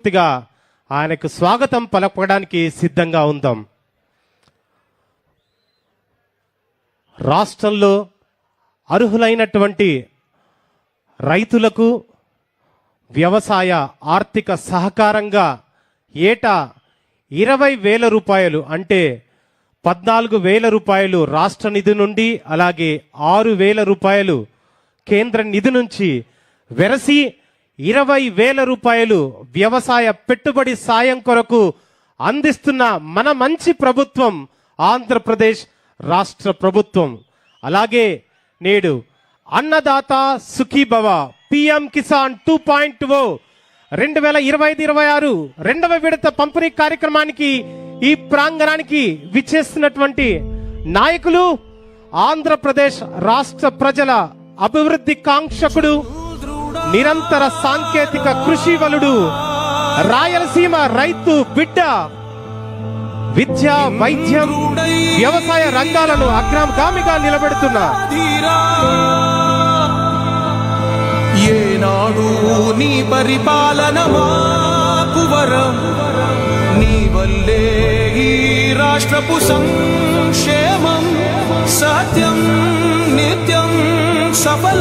పూర్తిగా ఆయనకు స్వాగతం పలకడానికి సిద్ధంగా ఉందాం. రాష్ట్రంలో అర్హులైనటువంటి రైతులకు వ్యవసాయ ఆర్థిక సహకారంగా ఏటా ఇరవై వేల రూపాయలు అంటే పద్నాలుగు వేల రూపాయలు రాష్ట్ర నిధి నుండి అలాగే ఆరు వేల రూపాయలు కేంద్ర నిధి నుంచి వెరసి ఇరవై వేల రూపాయలు వ్యవసాయ పెట్టుబడి సాయం కొరకు అందిస్తున్న మన మంచి ప్రభుత్వం ఆంధ్రప్రదేశ్ రాష్ట్ర ప్రభుత్వం. అలాగే నేడు Annadata Sukhibhava PM Kisan two point O రెండు వేల ఇరవై ఐదు ఇరవై ఆరు రెండవ విడత పంపిణీ కార్యక్రమానికి ఈ ప్రాంగణానికి విచ్చేస్తున్నటువంటి నాయకులు ఆంధ్రప్రదేశ్ రాష్ట్ర ప్రజల అభివృద్ధి కాంక్షకుడు నిరంతర సాంకేతిక కృషి వలుడు రాయలసీమ రైతు బిడ్డ విద్య వైద్యం వ్యవసాయ రంగాలను అగ్రగామిగా నిలబెడుతున్న ఏనాడు నీ పరిపాలన మాకు నీ వల్లే ఈ రాష్ట్రపు సంక్షేమం సత్యం నిత్యం సఫలం.